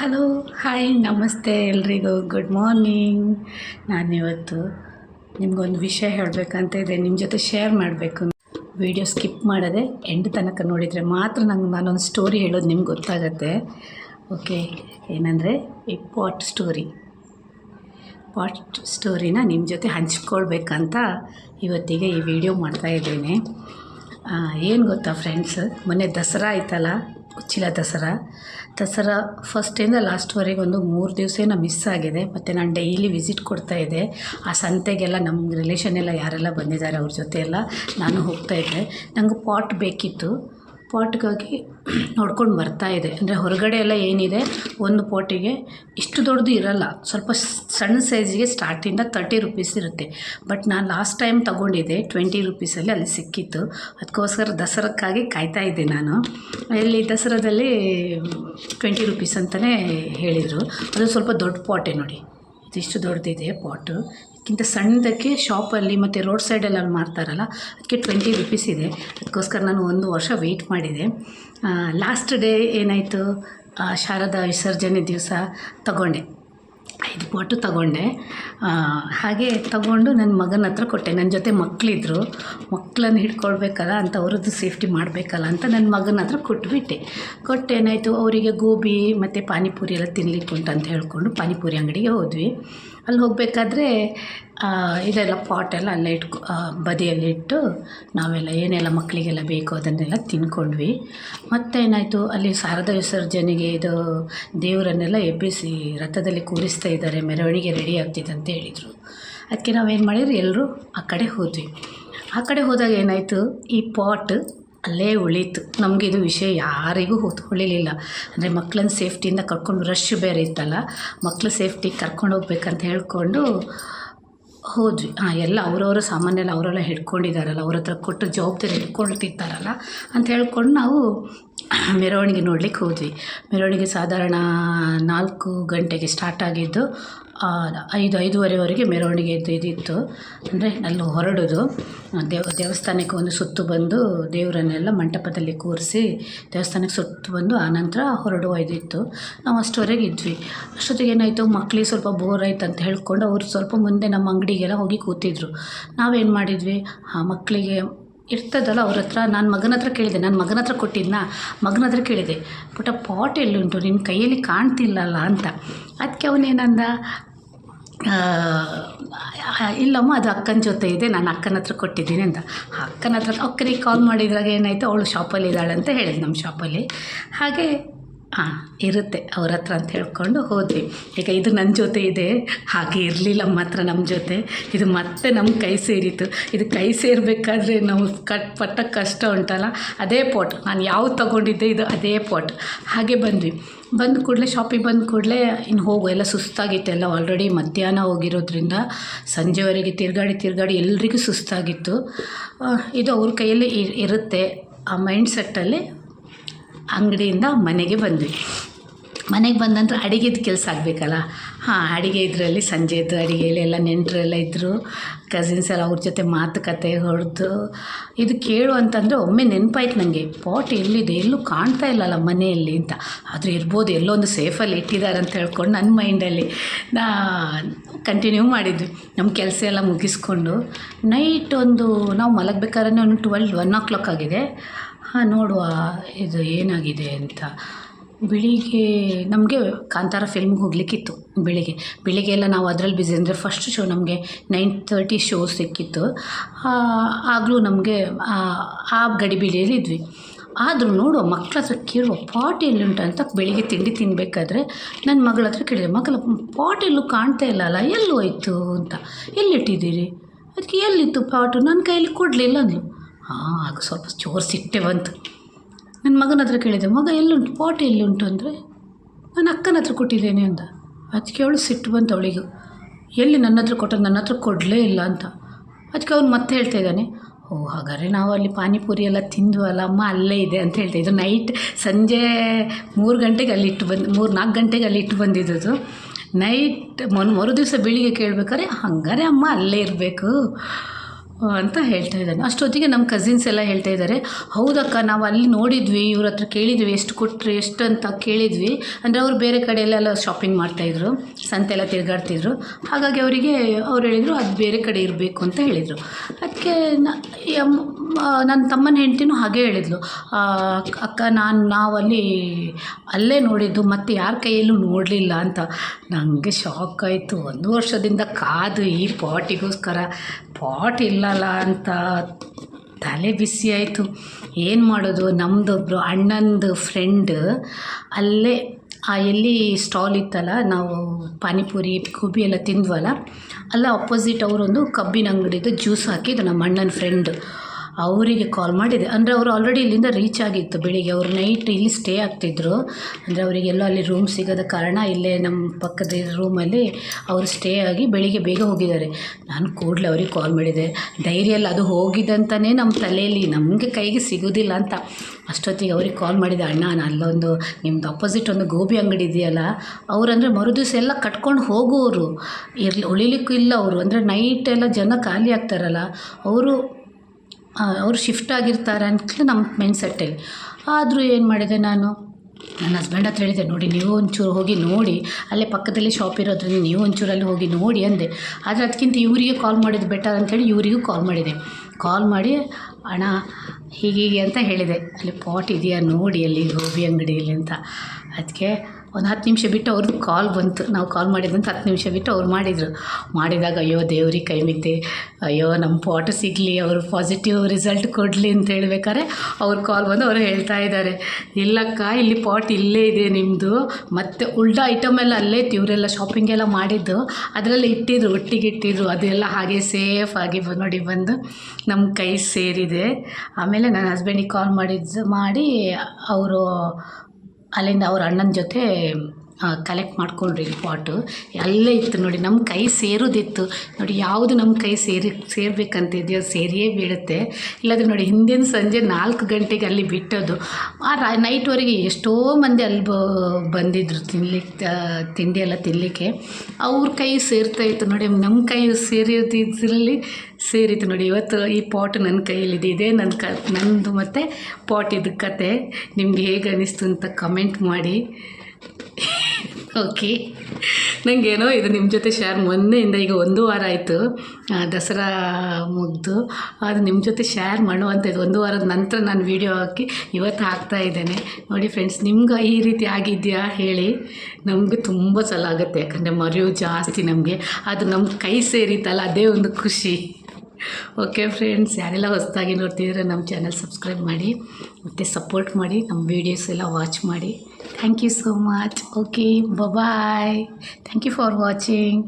Hello hi ನಮಸ್ತೆ ಎಲ್ರಿಗೂ. Good morning ನಾನಿವತ್ತು ನಿಮಗೊಂದು ವಿಷಯ ಹೇಳಬೇಕಂತ ಇದೆ ನಿಮ್ಮ ಜೊತೆ ಶೇರ್ ಮಾಡಬೇಕು. ವಿಡಿಯೋ ಸ್ಕಿಪ್ ಮಾಡದೆ ಎಂಡ್ ತನಕ ನೋಡಿದರೆ ಮಾತ್ರ ನಂಗೆ ನಾನೊಂದು ಸ್ಟೋರಿ ಹೇಳೋದು ನಿಮ್ಗೆ ಗೊತ್ತಾಗತ್ತೆ. ಓಕೆ ಏನಂದರೆ, ಈ ಪಾಟ್ ಸ್ಟೋರಿ ಪಾಟ್ ಸ್ಟೋರಿನ ನಿಮ್ಮ ಜೊತೆ ಹಂಚ್ಕೊಳ್ಬೇಕಂತ ಇವತ್ತಿಗೆ ಈ ವಿಡಿಯೋ ಮಾಡ್ತಾಯಿದ್ದೇನೆ ಏನು ಗೊತ್ತಾ ಫ್ರೆಂಡ್ಸ್ ಮೊನ್ನೆ ದಸರಾ ಆಯ್ತಲ್ಲ? ಉಚ್ಚಿಲ ದಸರಾ. ದಸರಾ ಫಸ್ಟಿಂದ ಲಾಸ್ಟ್ವರೆಗೆ ಒಂದು ಮೂರು ದಿವಸ ಮಿಸ್ ಆಗಿದೆ. ಮತ್ತು ನಾನು ಡೈಲಿ ವಿಸಿಟ್ ಕೊಡ್ತಾ ಇದ್ದೆ. ಆ ಸಂತೆಗೆಲ್ಲ ನಮ್ಮ ರಿಲೇಷನ್ ಎಲ್ಲ ಯಾರೆಲ್ಲ ಬಂದಿದ್ದಾರೆ ಅವ್ರ ಜೊತೆ ಎಲ್ಲ ನಾನು ಹೋಗ್ತಾ ಇದ್ದೆ. ನಂಗೆ ಪಾಟ್ ಬೇಕಿತ್ತು. ಪಾಟ್ಗಾಗಿ ನೋಡ್ಕೊಂಡು ಇದೆ. ಅಂದರೆ ಹೊರಗಡೆ ಎಲ್ಲ ಏನಿದೆ, ಒಂದು ಪಾಟಿಗೆ ಇಷ್ಟು ದೊಡ್ಡದು ಇರಲ್ಲ. ಸ್ವಲ್ಪ ಸಣ್ಣ ಸೈಜಿಗೆ ಸ್ಟಾರ್ಟಿಂದ ತರ್ಟಿ ರುಪೀಸ್ ಇರುತ್ತೆ. ಬಟ್ ನಾನು ಲಾಸ್ಟ್ ಟೈಮ್ ತೊಗೊಂಡಿದ್ದೆ ಟ್ವೆಂಟಿ ರುಪೀಸಲ್ಲಿ ಅಲ್ಲಿ ಸಿಕ್ಕಿತ್ತು. ಅದಕ್ಕೋಸ್ಕರ ದಸರಕ್ಕಾಗಿ ಕಾಯ್ತಾ ಇದ್ದೆ ನಾನು. ಇಲ್ಲಿ ದಸರಾದಲ್ಲಿ ಟ್ವೆಂಟಿ ರುಪೀಸ್ ಅಂತಲೇ ಹೇಳಿದರು. ಅದು ಸ್ವಲ್ಪ ದೊಡ್ಡ ಪಾಟೆ ನೋಡಿ. ಇದಿಷ್ಟು ದೊಡ್ಡದಿದೆ ಪಾಟು. ಇದಕ್ಕಿಂತ ಸಣ್ಣದಕ್ಕೆ ಶಾಪಲ್ಲಿ ಮತ್ತು ರೋಡ್ ಸೈಡಲ್ಲಿ ಮಾರ್ತಾರಲ್ಲ, ಅದಕ್ಕೆ ಟ್ವೆಂಟಿ ರುಪೀಸ್ ಇದೆ. ಅದಕ್ಕೋಸ್ಕರ ನಾನು ಒಂದು ವರ್ಷ ವೆಯ್ಟ್ ಮಾಡಿದೆ. ಲಾಸ್ಟ್ ಡೇ ಏನಾಯಿತು? ಶಾರದಾ ವಿಸರ್ಜನೆ ದಿವಸ ತಗೊಂಡೆ. ಐದು ಪಾಟು ತಗೊಂಡೆ. ಹಾಗೆ ತಗೊಂಡು ನನ್ನ ಮಗನ ಹತ್ರ ಕೊಟ್ಟೆ. ನನ್ನ ಜೊತೆ ಮಕ್ಕಳಿದ್ರು ಮಕ್ಕಳನ್ನ ಹಿಡ್ಕೊಳ್ಬೇಕಲ್ಲ ಅಂತ ಅವ್ರದ್ದು ಸೇಫ್ಟಿ ಮಾಡಬೇಕಲ್ಲ ಅಂತ ನನ್ನ ಮಗನ ಹತ್ರ ಕೊಟ್ಬಿಟ್ಟೆ. ಕೊಟ್ಟು ಏನಾಯಿತು? ಅವರಿಗೆ ಗೋಬಿ ಮತ್ತು ಪಾನಿಪುರಿ ಎಲ್ಲ ತಿನ್ಲಿಕ್ಕೆ ಉಂಟು ಅಂತ ಹೇಳ್ಕೊಂಡು ಪಾನಿಪುರಿ ಅಂಗಡಿಗೆ ಹೋದ್ವಿ. ಅಲ್ಲಿ ಹೋಗಬೇಕಾದ್ರೆ ಇದೆಲ್ಲ ಪಾಟೆಲ್ಲ ಅಲ್ಲೇ ಇಟ್ಕೊ ಬದಿಯಲ್ಲಿಟ್ಟು ನಾವೆಲ್ಲ ಏನೆಲ್ಲ ಮಕ್ಕಳಿಗೆಲ್ಲ ಬೇಕು ಅದನ್ನೆಲ್ಲ ತಿನ್ಕೊಂಡ್ವಿ. ಮತ್ತೇನಾಯಿತು, ಅಲ್ಲಿ ಶಾರದ ವಿಸರ್ಜನೆಗೆ ಇದು ದೇವರನ್ನೆಲ್ಲ ಎಬ್ಬಿಸಿ ರಥದಲ್ಲಿ ಕೂರಿಸ್ತಾ ಇದ್ದಾರೆ, ಮೆರವಣಿಗೆ ರೆಡಿ ಆಗ್ತಿದೆ ಅಂತ ಹೇಳಿದರು. ಅದಕ್ಕೆ ನಾವೇನು ಮಾಡಿದ್ರು, ಎಲ್ಲರೂ ಆ ಕಡೆ ಹೋದ್ವಿ. ಆ ಕಡೆ ಹೋದಾಗ ಏನಾಯಿತು, ಈ ಪಾಟ್ ಅಲ್ಲೇ ಉಳೀತು. ಇದು ವಿಷಯ ಯಾರಿಗೂ ಹೊತ್ಕೊಳ್ಳಿಲ್ಲ ಅಂದರೆ ಮಕ್ಳನ್ನ ಸೇಫ್ಟಿಯಿಂದ ಕರ್ಕೊಂಡು ರಶ್ ಬೇರೆ ಇತ್ತಲ್ಲ, ಮಕ್ಳು ಸೇಫ್ಟಿಗೆ ಕರ್ಕೊಂಡು ಹೋಗ್ಬೇಕಂತ ಹೇಳ್ಕೊಂಡು ಹೋದ್ವಿ. ಹಾಂ, ಎಲ್ಲ ಅವರವರ ಸಾಮಾನೆಲ್ಲ ಅವರೆಲ್ಲ ಹಿಡ್ಕೊಂಡಿದ್ದಾರಲ್ಲ ಅವ್ರ ಹತ್ರ ಕೊಟ್ಟು ಜವಾಬ್ದಾರಿ ಹಿಡ್ಕೊಳ್ತಿರ್ತಾರಲ್ಲ ಅಂತ ಹೇಳ್ಕೊಂಡು ನಾವು ಮೆರವಣಿಗೆ ನೋಡ್ಲಿಕ್ಕೆ ಹೋದ್ವಿ. ಮೆರವಣಿಗೆ ಸಾಧಾರಣ ನಾಲ್ಕು ಗಂಟೆಗೆ ಸ್ಟಾರ್ಟ್ ಆಗಿದ್ದು ಐದು, ಐದೂವರೆವರೆಗೆ ಮೆರವಣಿಗೆ ಇದಿತ್ತು. ಅಂದರೆ ಅಲ್ಲಿ ಹೊರಡೋದು. ದೇವ, ದೇವಸ್ಥಾನಕ್ಕೆ ಒಂದು ಸುತ್ತು ಬಂದು ದೇವರನ್ನೆಲ್ಲ ಮಂಟಪದಲ್ಲಿ ಕೂರಿಸಿ ದೇವಸ್ಥಾನಕ್ಕೆ ಸುತ್ತು ಬಂದು ಆನಂತರ ಹೊರಡುವ ಇದಿತ್ತು. ನಾವು ಅಷ್ಟುವರೆಗೆ ಇದ್ವಿ. ಅಷ್ಟೊತ್ತಿಗೆ ಏನಾಯಿತು ಮಕ್ಕಳಿಗೆ ಸ್ವಲ್ಪ ಬೋರ್ ಆಯ್ತು ಅಂತ ಹೇಳ್ಕೊಂಡು ಅವರು ಸ್ವಲ್ಪ ಮುಂದೆ ನಮ್ಮ ಅಂಗಡಿಗೆಲ್ಲ ಹೋಗಿ ಕೂತಿದ್ರು. ನಾವೇನು ಮಾಡಿದ್ವಿ? ಆ ಮಕ್ಕಳಿಗೆ ಇರ್ತದಲ್ಲ ಅವ್ರ ಹತ್ರ? ನಾನು ಮಗನ ಹತ್ರ ಕೇಳಿದೆ. ನಾನು ಮಗನ ಹತ್ರ ಕೊಟ್ಟಿದ್ನ? ಮಗನ ಹತ್ರ ಕೇಳಿದೆ. ಪುಟ್ಟ ಪಾಟ್ ಎಲ್ಲುಂಟು ನಿನ್ನ ಕೈಯಲ್ಲಿ ಕಾಣ್ತಿಲ್ಲಲ್ಲ ಅಂತ. ಅದಕ್ಕೆ ಅವನೇನಂದ ಇಲ್ಲಮ್ಮ, ಅದು ಅಕ್ಕನ ಜೊತೆ ಇದೆ. ನಾನು ಅಕ್ಕನ ಹತ್ರ ಕೊಟ್ಟಿದ್ದೀನಿ ಅಂತ. ಅಕ್ಕನ ಹತ್ರ ಅಕ್ಕನಿಗೆ ಕಾಲ್ ಮಾಡಿದ್ರಾಗ ಏನಾಯಿತು? ಅವಳು ಶಾಪಲ್ಲಿ ಇದ್ದಾಳೆ ಅಂತ ಹೇಳಿದ್ ನಮ್ಮ ಶಾಪಲ್ಲಿ ಹಾಗೆ ಹಾಂ, ಇರುತ್ತೆ. ಅವ್ರ ಹತ್ರ ಅಂತ ಹೇಳ್ಕೊಂಡು ಹೋದ್ವಿ. ಈಗ ಇದು ನನ್ನ ಜೊತೆ ಇದೆ. ಹಾಗೆ ಇರಲಿಲ್ಲ ಮಾತ್ರ ನಮ್ಮ ಜೊತೆ. ಇದು ಮತ್ತೆ ನಮ್ಮ ಕೈ ಸೇರಿತು ಇದು ಕೈ ಸೇರಬೇಕಾದ್ರೆ ನಾವು ಕಟ್ ಪಟ್ಟ ಕಷ್ಟ ಉಂಟಲ್ಲ? ಅದೇ ಪಾಟ್. ನಾನು ಯಾವ್ದು ತೊಗೊಂಡಿದ್ದೆ ಇದು ಅದೇ ಪಾಟ್. ಹಾಗೆ ಬಂದ್ವಿ. ಬಂದ ಕೂಡಲೇ ಶಾಪಿಗೆ ಬಂದ ಕೂಡಲೇ ಇನ್ನು ಹೋಗು. ಎಲ್ಲ ಸುಸ್ತಾಗಿತ್ತು. ಎಲ್ಲ ಆಲ್ರೆಡಿ ಮಧ್ಯಾಹ್ನ ಹೋಗಿರೋದ್ರಿಂದ ಸಂಜೆವರೆಗೆ ತಿರುಗಾಡಿ ತಿರುಗಾಡಿ ಎಲ್ರಿಗೂ ಸುಸ್ತಾಗಿತ್ತು. ಇದು ಅವ್ರ ಕೈಯಲ್ಲಿ ಇರುತ್ತೆ. ಆ ಮೈಂಡ್ ಸೆಟ್ಟಲ್ಲಿ ಅಂಗಡಿಯಿಂದ ಮನೆಗೆ ಬಂದ್ವಿ. ಮನೆಗೆ ಬಂದ ನಂತರ ಅಡುಗೆದು ಕೆಲಸ ಆಗಬೇಕಲ್ಲ? ಹಾಂ, ಅಡುಗೆ ಇದರಲ್ಲಿ ಸಂಜೆದು ಅಡುಗೆಯಲ್ಲಿ ಎಲ್ಲ ನೆಂಟರೆಲ್ಲ ಇದ್ದರು ಕಸಿನ್ಸ್ ಎಲ್ಲ ಅವ್ರ ಜೊತೆ ಮಾತುಕತೆ ಹೊಡೆದು, ಇದು ಕೇಳು ಅಂತಂದರೆ ಒಮ್ಮೆ ನೆನಪಾಯ್ತು ನನಗೆ ಪಾಟ್ ಎಲ್ಲಿದೆ? ಎಲ್ಲೂ ಕಾಣ್ತಾ ಇಲ್ಲಲ್ಲ ಮನೆಯಲ್ಲಿ? ಅಂತ. ಆದರೆ ಇರ್ಬೋದು ಒಂದು ಸೇಫಲ್ಲಿ ಇಟ್ಟಿದ್ದಾರೆ ಅಂತ ಹೇಳ್ಕೊಂಡು ನನ್ನ ಮೈಂಡಲ್ಲಿ ನಾ ಕಂಟಿನ್ಯೂ ಮಾಡಿದ್ವಿ. ನಮ್ಮ ಕೆಲಸ ಎಲ್ಲ ಮುಗಿಸ್ಕೊಂಡು, ನೈಟ್ ಒಂದು, ನಾವು ಮಲಗಬೇಕಾದ್ರೆ ಒಂದು ಟ್ವೆಲ್ ಒನ್ ಓ ಕ್ಲಾಕ್ ಆಗಿದೆ. ಹಾಂ, ನೋಡುವ. ಇದು ಏನಾಗಿದೆ ಅಂತ. ಬೆಳಿಗ್ಗೆ, ನಮಗೆ ಕಾಂತಾರ ಫಿಲ್ಮ್ಗೆ ಹೋಗಲಿಕ್ಕಿತ್ತು ಬೆಳಿಗ್ಗೆ. ಬೆಳಿಗ್ಗೆ ಎಲ್ಲ ನಾವು ಅದ್ರಲ್ಲಿ ಬ್ಯುಸಿ ಅಂದರೆ ಫಸ್ಟ್ ಶೋ ನಮಗೆ ನೈನ್ ತರ್ಟಿ ಶೋ ಸಿಕ್ಕಿತ್ತು. ಆಗಲೂ ನಮಗೆ, ಆ ಗಡಿಬಿಡಿಯಲ್ಲಿ ಇದ್ವಿ. ಆದರೂ ನೋಡುವ ಮಕ್ಕಳ ಹತ್ರ ಕೇಳುವ ಪಾಟ್ ಎಲ್ಲಿಂಟು ಅಂತ ಬೆಳಿಗ್ಗೆ ತಿಂಡಿ ತಿನ್ನಬೇಕಾದ್ರೆ ನನ್ನ ಮಗಳ ಹತ್ರ ಕೇಳಿದೆ, ಮಗಳ ಪಾಟ್ ಎಲ್ಲೂ ಕಾಣ್ತಾ ಇಲ್ಲ ಅಲ್ಲ ಎಲ್ಲೋಯ್ತು ಅಂತ. ಎಲ್ಲಿಟ್ಟಿದ್ದೀರಿ? ಅದಕ್ಕೆ ಎಲ್ಲಿತ್ತು ಪಾಟು ನನ್ನ ಕೈಯಲ್ಲಿ ಕೊಡಲಿಲ್ಲ ಅಂದ್ಲು. ಹಾಂ ಆಗ ಸ್ವಲ್ಪ ಜೋರು ಸಿಟ್ಟೆ ಬಂತು ನನ್ನ ಮಗನ ಹತ್ರ ಕೇಳಿದೆ, ಮಗ, ಎಲ್ಲುಂಟು? ಪಾಟ್ ಎಲ್ಲುಂಟು? ಅಂದರೆ, ನನ್ನ ಅಕ್ಕನ ಹತ್ರ ಕೊಟ್ಟಿದ್ದೇನೆ ಅಂದ. ಅದಕ್ಕೆ ಅವಳು ಸಿಟ್ಟು ಬಂತು ಅವಳಿಗೂ, ಎಲ್ಲಿ ನನ್ನ ಹತ್ರ ಕೊಟ್ಟರೆ ನನ್ನ ಹತ್ರ ಕೊಡಲೇ ಇಲ್ಲ ಅಂತ. ಅದಕ್ಕೆ ಅವ್ನು ಮತ್ತೆ ಹೇಳ್ತಾ ಇದ್ದಾನೆ, ಓ, ಹಾಗಾದ್ರೆ ನಾವು ಅಲ್ಲಿ ಪಾನಿಪುರಿ ಎಲ್ಲ ತಿಂದ್ವಲ್ಲ ಅಮ್ಮ ಅಲ್ಲೇ ಇದೆ ಅಂತ ಹೇಳ್ತಾ ಇದು ನೈಟ್ ಸಂಜೆ ಮೂರು ಗಂಟೆಗೆ ಅಲ್ಲಿ ಇಟ್ಟು ಬಂದು, ಮೂರು ನಾಲ್ಕು ಗಂಟೆಗೆ ಅಲ್ಲಿ ಇಟ್ಟು ಬಂದಿದ್ದು ನೈಟ್ ಮೊನ್ ಮರು ದಿವಸ ಬೆಳಿಗ್ಗೆ ಕೇಳಬೇಕಾದ್ರೆ, ಹಂಗಾರೆ ಅಮ್ಮ ಅಲ್ಲೇ ಇರಬೇಕು. ಅಂತ ಹೇಳ್ತಾ ಇದ್ದಾನೆ. ಅಷ್ಟೊತ್ತಿಗೆ ನಮ್ಮ ಕಸಿನ್ಸ್ ಎಲ್ಲ ಹೇಳ್ತಾ ಇದ್ದಾರೆ, ಹೌದಕ್ಕ, ನಾವು ಅಲ್ಲಿ ನೋಡಿದ್ವಿ, ಇವ್ರ ಹತ್ರ ಕೇಳಿದ್ವಿ, ಎಷ್ಟು ಕೊಟ್ಟರೆ ಎಷ್ಟು ಅಂತ ಕೇಳಿದ್ವಿ. ಅಂದರೆ ಅವರು ಬೇರೆ ಕಡೆ ಎಲ್ಲ ಶಾಪಿಂಗ್ ಮಾಡ್ತಾಯಿದ್ರು ಸಂತೆ ಎಲ್ಲ ತಿರುಗಾಡ್ತಿದ್ರು. ಹಾಗಾಗಿ ಅವರಿಗೆ, ಅವ್ರು ಹೇಳಿದರು, ಅದು ಬೇರೆ ಕಡೆ ಇರಬೇಕು ಅಂತ ಹೇಳಿದರು. ಅದಕ್ಕೆ ನನ್ನ ತಮ್ಮನ ಹೆಂಡ್ತಿನೂ ಹಾಗೆ ಹೇಳಿದ್ಲು. ಅಕ್ಕ, ನಾನು, ನಾವಲ್ಲಿ ಅಲ್ಲೇ ನೋಡಿದ್ದು, ಮತ್ತು ಯಾರ ಕೈಯಲ್ಲೂ ನೋಡಲಿಲ್ಲ ಅಂತ. ನನಗೆ ಶಾಕ್ ಆಯಿತು. ಒಂದು ವರ್ಷದಿಂದ ಕಾದು ಈ ಪಾಟಿಗೋಸ್ಕರ, ಪಾಟ್ ಇಲ್ಲಲ್ಲ ಅಂತ ತಲೆ ಬಿಸಿ ಆಯಿತು. ಏನು ಮಾಡೋದು? ನಮ್ಮದೊಬ್ಬರು ಅಣ್ಣಂದು ಫ್ರೆಂಡ್ ಅಲ್ಲೇ, ಆ, ಎಲ್ಲಿ ಸ್ಟಾಲ್ ಇತ್ತಲ್ಲ, ನಾವು ಪಾನಿಪುರಿ, ಗೋಬಿ ಎಲ್ಲ ತಿಂದ್ವಲ್ಲ, ಅಲ್ಲ ಅಪೋಸಿಟ್ ಅವರೊಂದು ಕಬ್ಬಿನ ಅಂಗಡಿದು ಜ್ಯೂಸ್ ಹಾಕಿದ್ದು ನಮ್ಮ ಅಣ್ಣನ ಫ್ರೆಂಡ್. ಅವರಿಗೆ ಕಾಲ್ ಮಾಡಿದೆ. ಅಂದರೆ ಅವರು ಆಲ್ರೆಡಿ ಇಲ್ಲಿಂದ ರೀಚ್ ಆಗಿತ್ತು ಬೆಳಿಗ್ಗೆ. ಅವ್ರು ನೈಟ್ ಇಲ್ಲಿ ಸ್ಟೇ ಆಗ್ತಿದ್ರು. ಅಂದರೆ ಅವರಿಗೆಲ್ಲೋ ಅಲ್ಲಿ ರೂಮ್ ಸಿಗೋದ ಕಾರಣ ಇಲ್ಲೇ ನಮ್ಮ ಪಕ್ಕದ ರೂಮಲ್ಲಿ ಅವರು ಸ್ಟೇ ಆಗಿ ಬೆಳಿಗ್ಗೆ ಬೇಗ ಹೋಗಿದ್ದಾರೆ. ನಾನು ಕೂಡಲೇ ಅವ್ರಿಗೆ ಕಾಲ್ ಮಾಡಿದೆ. ಡೈರಿಯಲ್ಲಿ ಅದು ಹೋಗಿದ್ದಂತಲೇ ನಮ್ಮ ತಲೆಯಲ್ಲಿ. ನಮಗೆ ಕೈಗೆ ಸಿಗೋದಿಲ್ಲ ಅಂತ. ಅಷ್ಟೊತ್ತಿಗೆ ಅವ್ರಿಗೆ ಕಾಲ್ ಮಾಡಿದೆ, ಅಣ್ಣ, ನಾನು ಅಲ್ಲೊಂದು ನಿಮ್ಮದು ಅಪೋಸಿಟ್ ಒಂದು ಗೋಬಿ ಅಂಗಡಿ ಇದೆಯಲ್ಲ, ಅವರಂದರೆ ಮರುದಿವಸ ಎಲ್ಲ ಕಟ್ಕೊಂಡು ಹೋಗೋರು. ಇರ್ಲಿ, ಉಳಿಲಿಕ್ಕೂ ಇಲ್ಲ ಅವರು. ಅಂದರೆ ನೈಟ್ ಎಲ್ಲ ಜನ ಖಾಲಿ ಆಗ್ತಾರಲ್ಲ, ಅವರು ಅವರು ಶಿಫ್ಟ್ ಆಗಿರ್ತಾರೆ ಅಂತ ನಮ್ಮ ಮೈಂಡ್ ಸೆಟ್ಟಲ್ಲಿ ಆದರೂ ಏನು ಮಾಡಿದೆ ನಾನು? ನನ್ನ ಹಸ್ಬೆಂಡ್ ಹತ್ರ ಹೇಳಿದೆ, ನೋಡಿ, ನೀವು ಒಂಚೂರು ಹೋಗಿ ನೋಡಿ, ಅಲ್ಲೇ ಪಕ್ಕದಲ್ಲಿ ಶಾಪ್ ಇರೋದ್ರಿಂದ ನೀವು ಒಂಚೂರಲ್ಲಿ ಹೋಗಿ ನೋಡಿ ಅಂದೆ. ಆದರೆ ಅದಕ್ಕಿಂತ ಇವರಿಗೆ ಕಾಲ್ ಮಾಡಿದ್ದು ಬೆಟರ್ ಅಂತೇಳಿ ಇವರಿಗೂ ಕಾಲ್ ಮಾಡಿದೆ. ಕಾಲ್ ಮಾಡಿ, ಅಣ್ಣ, ಹೀಗೀಗೆ ಅಂತ ಹೇಳಿದೆ. ಅಲ್ಲಿ ಪಾಟ್ ಇದೆಯಾ? ನೋಡಿ, ಅಲ್ಲಿ ಗೋಬಿ ಅಂಗಡಿಯಲ್ಲಿ ಅಂತ. ಅದಕ್ಕೆ ಒಂದು ಹತ್ತು ನಿಮಿಷ ಬಿಟ್ಟು ಅವ್ರದ್ದು ಕಾಲ್ ಬಂತು. ನಾವು ಕಾಲ್ ಮಾಡಿದಂತ ಹತ್ತು ನಿಮಿಷ ಬಿಟ್ಟು ಅವ್ರು ಮಾಡಿದರು. ಮಾಡಿದಾಗ ಅಯ್ಯೋ ದೇವ್ರಿಗೆ ಕೈ ಮಿಗ್ದೆ. ಅಯ್ಯೋ ನಮ್ಮ ಪಾಟ್ ಸಿಗಲಿ, ಅವರು ಪಾಸಿಟಿವ್ ರಿಸಲ್ಟ್ ಕೊಡಲಿ ಅಂತ ಹೇಳ್ಬೇಕಾದ್ರೆ ಅವ್ರ ಕಾಲ್ ಬಂದು ಅವರು ಹೇಳ್ತಾ ಇದ್ದಾರೆ ಇಲ್ಲಕ್ಕ, ಇಲ್ಲಿ ಪಾಟ್ ಇಲ್ಲೇ ಇದೆ ನಿಮ್ಮದು ಮತ್ತು ಉಲ್ಟಾ ಐಟಮ್ ಎಲ್ಲ ಅಲ್ಲೇ ಇವರೆಲ್ಲ ಶಾಪಿಂಗ್ ಎಲ್ಲ ಮಾಡಿದ್ದು. ಅದರಲ್ಲಿ ಇಟ್ಟಿದ್ರು, ಒಟ್ಟಿಗೆ ಇಟ್ಟಿದ್ರು. ಅದೆಲ್ಲ ಹಾಗೆ ಸೇಫ್ ಆಗಿ ನೋಡಿ ಬಂದು ನಮ್ಮ ಕೈ ಸೇರಿದೆ. ಆಮೇಲೆ ನನ್ನ ಹಸ್ಬೆಂಡಿಗೆ ಕಾಲ್ ಮಾಡಿದ್ದು ಮಾಡಿ ಅವರು ಅಲ್ಲಿಂದ ಅವ್ರ ಅಣ್ಣನ ಜೊತೆ ಕಲೆಕ್ಟ್ ಮಾಡ್ಕೊಂಡ್ರಿ ಪಾಟು ಅಲ್ಲೇ ಇತ್ತು ನೋಡಿ ನಮ್ಮ ಕೈ ಸೇರೋದಿತ್ತು. ನೋಡಿ, ಯಾವುದು ನಮ್ಮ ಕೈ ಸೇರಿ, ಸೇರಬೇಕಂತಿದೆಯೋ ಸೇರಿಯೇ ಬೀಳುತ್ತೆ. ಇಲ್ಲಾದ್ರೆ ನೋಡಿ, ಹಿಂದಿನ ಸಂಜೆ ನಾಲ್ಕು ಗಂಟೆಗೆ ಅಲ್ಲಿ ಬಿಟ್ಟದ್ದು. ಆ ರಾ, ನೈಟ್ವರೆಗೆ ಎಷ್ಟೋ ಮಂದಿ ಅಲ್ಲಿ ಬಂದಿದ್ರು ತಿನ್ಲಿಕ್ಕೆ ತಿಂಡಿ ಎಲ್ಲ ತಿನ್ನಲಿಕ್ಕೆ ಅವ್ರ ಕೈ ಸೇರ್ತಾ ಇತ್ತು ನೋಡಿ ನಮ್ಮ ಕೈ ಸೇರಿಯೋದ್ರಲ್ಲಿ ಸೇರಿತು ನೋಡಿ, ಇವತ್ತು ಈ ಪಾಟ್ ನನ್ನ ಕೈಯಲ್ಲಿದೆ. ಇದೇ ನನ್ನ ಕ, ನಂದು ಮತ್ತು ಪಾಟ್ ಇದು ಕತೆ. ನಿಮ್ಗೆ ಹೇಗೆ ಅನ್ನಿಸ್ತು ಅಂತ ಕಮೆಂಟ್ ಮಾಡಿ. ಓಕೆ ನನಗೇನೋ ಇದು ನಿಮ್ಮ ಜೊತೆ ಶೇರ್ ಮೊನ್ನೆಯಿಂದ ಈಗ ಒಂದು ವಾರ ಆಯಿತು. ದಸರಾ ಮುಗ್ದು. ಅದು ನಿಮ್ಮ ಜೊತೆ ಶೇರ್ ಮಾಡುವಂಥದ್ದು ಒಂದು ವಾರದ ನಂತರ ನಾನು ವೀಡಿಯೋ ಹಾಕಿ ಇವತ್ತು ಹಾಕ್ತಾ ಇದ್ದೇನೆ. ನೋಡಿ ಫ್ರೆಂಡ್ಸ್ ನಿಮ್ಗೆ ಈ ರೀತಿ ಆಗಿದೆಯಾ ಹೇಳಿ ನಮಗೆ ತುಂಬ ಸಲ ಆಗುತ್ತೆ. ಯಾಕಂದರೆ ಮರೆಯೋ ಜಾಸ್ತಿ ನಮಗೆ. ಅದು ನಮ್ಮ ಕೈ ಸೇರಿತಲ್ಲ ಅದೇ ಒಂದು ಖುಷಿ. ಓಕೆ ಫ್ರೆಂಡ್ಸ್ ಯಾರೆಲ್ಲ ಹೊಸದಾಗಿ ನೋಡ್ತಿದ್ರೆ ನಮ್ಮ ಚಾನಲ್ ಸಬ್ಸ್ಕ್ರೈಬ್ ಮಾಡಿ, ಮತ್ತು ಸಪೋರ್ಟ್ ಮಾಡಿ, ನಮ್ಮ ವೀಡಿಯೋಸ್ ಎಲ್ಲ ವಾಚ್ ಮಾಡಿ. Thank you so much okay bye thank you for watching